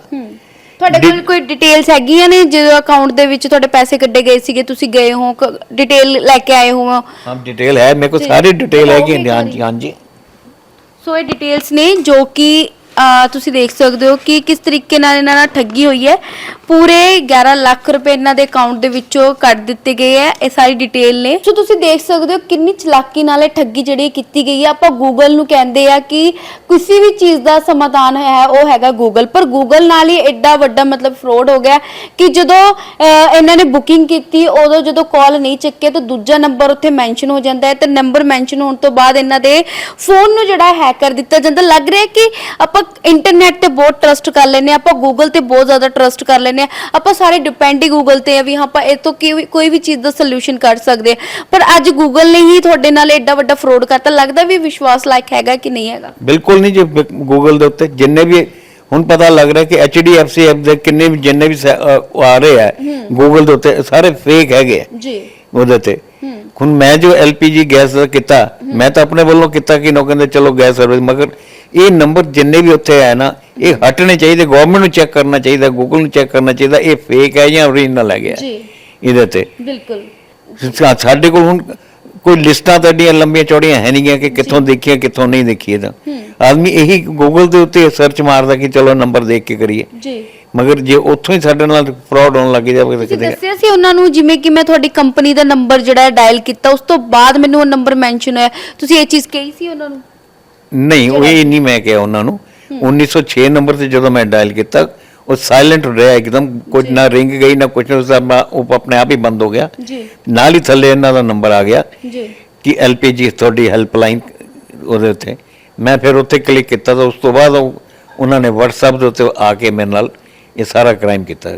ਤੁਹਾਡੇ ਕੋਲ ਕੋਈ ਡਿਟੇਲਸ ਹੈਗੀਆਂ ਨੇ? ਜਦੋਂ ਅਕਾਊਂਟ ਦੇ ਵਿੱਚ ਤੁਹਾਡੇ ਪੈਸੇ ਕੱਢੇ ਗਏ ਸੀਗੇ ਤੁਸੀਂ ਗਏ ਹੋ ਡਿਟੇਲ ਲੈ ਕੇ ਆਏ ਹੋ। ਹਾਂ ਡਿਟੇਲ ਹੈ ਮੇਰੇ ਕੋਲ। ਸਾਰੀ ਡਿਟੇਲ ਹੈਗੀ ਹੈ। ਹਾਂਜੀ ਹਾਂਜੀ। ਸੋ ਇਹ ਡਿਟੇਲਸ ਨੇ ਜੋ ਕਿ ਅਹ, ਤੁਸੀਂ ਦੇਖ ਸਕਦੇ ਹੋ ਕਿ ਕਿਸ ਤਰੀਕੇ ਨਾਲ ਇਹਨਾਂ ਨਾਲ ਠੱਗੀ ਹੋਈ ਹੈ। ਪੂਰੇ 11 ਲੱਖ ਰੁਪਏ ਇਹਨਾਂ ਦੇ ਅਕਾਊਂਟ ਦੇ ਵਿੱਚੋਂ ਕੱਢ ਦਿੱਤੇ ਗਏ ਹੈ। ਇਹ ਸਾਰੀ ਡਿਟੇਲ ਨੇ। ਸੋ ਤੁਸੀਂ ਦੇਖ ਸਕਦੇ ਹੋ ਕਿੰਨੀ ਚਲਾਕੀ ਨਾਲ ਇਹ ਠੱਗੀ ਜਿਹੜੀ ਕੀਤੀ ਗਈ ਹੈ। ਆਪਾਂ ਗੂਗਲ ਨੂੰ ਕਹਿੰਦੇ ਆ ਕਿ ਕਿਸੇ ਵੀ ਚੀਜ਼ ਦਾ ਸਮਾਧਾਨ ਹੈ ਉਹ ਹੈਗਾ ਗੂਗਲ ਪਰ ਗੂਗਲ ਨਾਲ ਹੀ ਐਡਾ ਵੱਡਾ ਮਤਲਬ ਫਰੋਡ ਹੋ ਗਿਆ ਕਿ ਜਦੋਂ ਅਹ, ਇਹਨਾਂ ਨੇ ਬੁਕਿੰਗ ਕੀਤੀ ਉਦੋਂ ਜਦੋਂ ਕਾਲ ਨਹੀਂ ਚੱਕੇ ਤਾਂ ਦੂਜਾ ਨੰਬਰ ਉੱਥੇ ਮੈਂਸ਼ਨ ਹੋ ਜਾਂਦਾ ਹੈ। ਤੇ ਨੰਬਰ ਮੈਂਸ਼ਨ ਹੋਣ ਤੋਂ ਬਾਅਦ ਇਹਨਾਂ ਦੇ ਫੋਨ ਨੂੰ ਜਿਹੜਾ ਹੈਕ ਕਰ ਦਿੱਤਾ ਜਾਂਦਾ। ਲੱਗ ਰਿਹਾ ਕਿ ਆਪਾਂ ਇੰਟਰਨੈਟ ਤੇ ਬਹੁਤ ਟਰਸਟ ਕਰ ਲੈਨੇ ਆਪਾਂ ਗੂਗਲ ਤੇ ਬਹੁਤ ਜ਼ਿਆਦਾ ਟਰਸਟ ਕਰ ਲੈਨੇ ਆ ਆਪਾਂ ਸਾਰੇ ਡਿਪੈਂਡ ਹੀ ਗੂਗਲ ਤੇ ਆ ਵੀ ਹਾਂ ਆਪਾਂ ਇਹ ਤੋਂ ਕੋਈ ਵੀ ਚੀਜ਼ ਦਾ ਸੋਲੂਸ਼ਨ ਕੱਢ ਸਕਦੇ। ਪਰ ਅੱਜ ਗੂਗਲ ਨੇ ਹੀ ਤੁਹਾਡੇ ਨਾਲ ਐਡਾ ਵੱਡਾ ਫਰਾਡ ਕਰਤਾ। ਲੱਗਦਾ ਵੀ ਵਿਸ਼ਵਾਸ ਲਾਇਕ ਹੈਗਾ ਕਿ ਨਹੀਂ ਹੈਗਾ? ਬਿਲਕੁਲ ਨਹੀਂ ਜੀ ਗੂਗਲ ਦੇ ਉੱਤੇ ਜਿੰਨੇ ਵੀ ਹੁਣ ਪਤਾ ਲੱਗ ਰਿਹਾ ਕਿ HDFC ਐਪ ਦੇ ਕਿੰਨੇ ਵੀ ਜਿੰਨੇ ਵੀ ਆ ਰਹੇ ਆ ਗੂਗਲ ਦੇ ਉੱਤੇ ਸਾਰੇ ਫੇਕ ਹੈਗੇ ਜੀ। ਉਹਦੇ ਤੇ। ਹੁਣ ਮੈਂ ਜੋ LPG ਗੈਸ ਦਾ ਕੀਤਾ ਮੈਂ ਤਾਂ ਆਪਣੇ ਵੱਲੋਂ ਕੀਤਾ ਕਿ ਨੋ ਕਹਿੰਦੇ ਚਲੋ ਗੈਸ ਸਰਵਿਸ ਮਗਰ ਇਹ ਨੰਬਰ ਜਿੰਨੇ ਵੀ ਉੱਥੇ ਆਏ ਨਾ ਇਹ ਹਟਣੇ ਚਾਹੀਦੇ ਗਵਰਨਮੈਂਟ ਨੂੰ ਚੈੱਕ ਕਰਨਾ ਚਾਹੀਦਾ ਗੂਗਲ ਨੂੰ ਚੈੱਕ ਕਰਨਾ ਚਾਹੀਦਾ ਇਹ ਫੇਕ ਹੈ ਜਾਂ ਓਰੀਜਨਲ ਹੈਗੇ ਆ। ਜੀ। ਇਹਦੇ ਤੇ। ਬਿਲਕੁਲ। ਸਾਡੇ ਕੋਲ ਹੁਣ ਕੋਈ ਲਿਸਟਾਂ ਤਾਂ ਏਡੀਆਂ ਲੰਬੀਆਂ ਚੌੜੀਆਂ ਹੈ ਨਹੀਂ ਗੀਆਂ ਕਿ ਕਿੱਥੋਂ ਦੇਖੀਆਂ ਕਿੱਥੋਂ ਨਹੀਂ ਦੇਖੀਏ ਤਾਂ। ਆਦਮੀ ਇਹੀ ਗੂਗਲ ਦੇ ਉੱਤੇ ਸਰਚ ਮਾਰਦਾ ਕਿ ਚਲੋ ਨੰਬਰ ਦੇਖ ਕੇ ਕਰੀਏ। ਜੀ। ਮਗਰ ਜੇ ਉੱਥੋਂ ਹੀ ਸਾਡੇ ਨਾਲ ਫਰਾਡ ਹੋਣ ਲੱਗ ਜਾਵੇ ਤਾਂ ਕਿਤੇ ਦੱਸਿਆ ਸੀ ਉਹਨਾਂ ਨੂੰ ਜਿਵੇਂ ਕਿ ਮੈਂ ਤੁਹਾਡੀ ਕੰਪਨੀ ਦਾ ਨੰਬਰ ਜਿਹੜਾ ਡਾਇਲ ਕੀਤਾ ਉਸ ਤੋਂ ਬਾਅਦ ਮੈਨੂੰ ਉਹ ਨੰਬਰ ਮੈਂਸ਼ਨ ਹੋਇਆ। ਤੁਸੀਂ ਇਹ ਚੀਜ਼ ਕਹੀ ਸੀ ਉਹਨਾਂ ਨੂੰ? ਨਹੀਂ ਉਹ ਇਹ ਨਹੀਂ ਮੈਂ ਕਿਹਾ ਉਹਨਾਂ ਨੂੰ। 1906 ਨੰਬਰ ਤੇ ਜਦੋਂ ਮੈਂ ਡਾਇਲ ਕੀਤਾ ਉਹ ਸਾਇਲੈਂਟ ਰਿਹਾ ਇੱਕਦਮ ਕੁਝ ਨਾ ਰਿੰਗ ਗਈ ਨਾ ਕੁਝ ਮੈਂ- ਉਹ ਆਪਣੇ ਆਪ ਹੀ ਬੰਦ ਹੋ ਗਿਆ। ਜੀ। ਨਾਲ ਹੀ ਥੱਲੇ ਇਹਨਾਂ ਦਾ ਨੰਬਰ ਆ ਗਿਆ ਜੀ। ਕਿ ਐਲਪੀਜੀ ਤੁਹਾਡੀ ਹੈਲਪਲਾਈਨ ਉਹਦੇ ਉੱਤੇ। ਮੈਂ ਫਿਰ ਉੱਥੇ ਕਲਿੱਕ ਕੀਤਾ ਤਾਂ ਉਸ ਤੋਂ ਬਾਅਦ ਉਹ ਉਹਨਾਂ ਨੇ WhatsApp ਦੇ ਉੱਤੇ ਆ ਕੇ ਮੇਰੇ ਨਾਲ ਇਹ ਸਾਰਾ ਕ੍ਰਾਈਮ ਕੀਤਾ।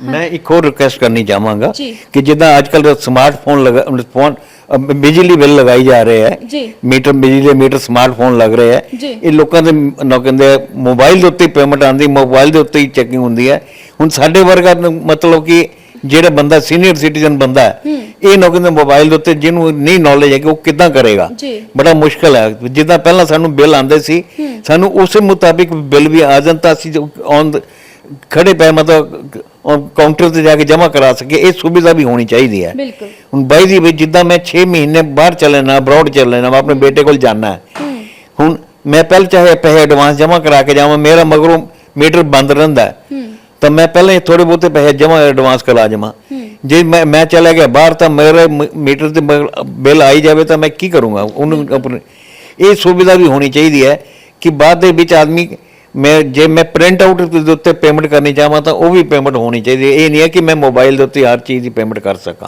ਮੈਂ ਇੱਕ ਹੋਰ ਰਿਕੁਐਸਟ ਕਰਨੀ ਚਾਹਾਂਗਾ। ਕਿ ਜਿੱਦਾਂ ਅੱਜ ਕੱਲ੍ਹ ਸਮਾਰਟਫੋਨ ਲਗਾ ਫੋਨ ਬਿਜਲੀ ਬਿੱਲ ਲਗਾਈ ਜਾ ਰਹੇ ਹੈ। ਮੀਟਰ ਬਿਜਲੀ ਦੇ ਮੀਟਰ ਸਮਾਰਟਫੋਨ ਲੱਗ ਰਹੇ ਹੈ। ਇਹ ਲੋਕਾਂ ਦੇ ਨਾ ਕਹਿੰਦੇ ਮੋਬਾਈਲ ਦੇ ਉੱਤੇ ਪੇਮੈਂਟ ਆਉਂਦੀ ਮੋਬਾਈਲ ਦੇ ਉੱਤੇ ਹੀ ਚੈਕਿੰਗ ਹੁੰਦੀ ਹੈ। ਹੁਣ ਸਾਡੇ ਵਰਗਾ ਮਤਲਬ ਕਿ ਜਿਹੜਾ ਬੰਦਾ ਸੀਨੀਅਰ ਸਿਟੀਜ਼ਨ ਬੰਦਾ ਹੈ ਇਹ ਨਾ ਕਹਿੰਦੇ ਮੋਬਾਈਲ ਦੇ ਉੱਤੇ ਜਿਹਨੂੰ ਨਹੀਂ ਨੌਲੇਜ ਹੈ ਕਿ ਉਹ ਕਿੱਦਾਂ ਕਰੇਗਾ। ਬੜਾ ਮੁਸ਼ਕਲ ਹੈ। ਜਿੱਦਾਂ ਪਹਿਲਾਂ ਸਾਨੂੰ ਬਿੱਲ ਆਉਂਦੇ ਸੀ ਸਾਨੂੰ ਉਸੇ ਮੁਤਾਬਿਕ ਬਿੱਲ ਵੀ ਆ ਜਾਂਦਾ ਸੀ ਔਨ ਖੜੇ ਪੈ ਮਤਲਬ ਕਾਊਂਟਰ ਤੇ ਜਾ ਕੇ ਜਮ੍ਹਾਂ ਕਰਾ ਸਕੇ ਇਹ ਸੁਵਿਧਾ ਵੀ ਹੋਣੀ ਚਾਹੀਦੀ ਹੈ। ਬਿਲਕੁਲ। ਹੁਣ ਬਾਈ ਦੀ ਵੀ ਜਿੱਦਾਂ ਮੈਂ 6 ਮਹੀਨੇ ਬਾਹਰ ਚੱਲਣਾ ਅਬਰੋਡ ਚੱਲਣਾ ਮੈਂ ਆਪਣੇ ਬੇਟੇ ਕੋਲ ਜਾਣਾ ਹੈ। ਹੁਣ ਮੈਂ ਪਹਿਲ ਚਾਹੇ ਪੈਸੇ ਐਡਵਾਂਸ ਜਮ੍ਹਾਂ ਕਰਾ ਕੇ ਜਾਵਾਂ ਮੇਰਾ ਮਗਰੋਂ ਮੀਟਰ ਬੰਦ ਰਹਿੰਦਾ। ਤਾਂ ਮੈਂ ਪਹਿਲਾਂ ਥੋੜੇ ਬਹੁਤੇ ਪੈਸੇ ਜਮ੍ਹਾਂ ਐਡਵਾਂਸ ਕਰਾ ਜਾਵਾਂ ਜੇ ਮੈਂ ਮੈਂ ਚਲਾ ਗਿਆ ਬਾਹਰ ਤਾਂ ਮੇਰੇ ਮੀਟਰ ਤੇ ਬਿੱਲ ਆਈ ਜਾਵੇ ਤਾਂ ਮੈਂ ਕੀ ਕਰੂੰਗਾ? ਉਹਨੂੰ ਇਹ ਸੁਵਿਧਾ ਵੀ ਹੋਣੀ ਚਾਹੀਦੀ ਹੈ ਕਿ ਬਾਅਦ ਦੇ ਵਿੱਚ ਆਦਮੀ ਮੈਂ, ਜੇ ਮੈਂ ਪ੍ਰਿੰਟ ਆਊਟ ਦੇ ਉੱਤੇ ਪੇਮੈਂਟ ਕਰਨੀ ਚਾਹਾਂ ਤਾਂ ਉਹ ਵੀ ਪੇਮੈਂਟ ਹੋਣੀ ਚਾਹੀਦੀ ਹੈ। ਇਹ ਨਹੀਂ ਹੈ ਕਿ ਮੈਂ ਮੋਬਾਈਲ ਦੇ ਉੱਤੇ ਹਰ ਚੀਜ਼ ਦੀ ਪੇਮੈਂਟ ਕਰ ਸਕਾਂ।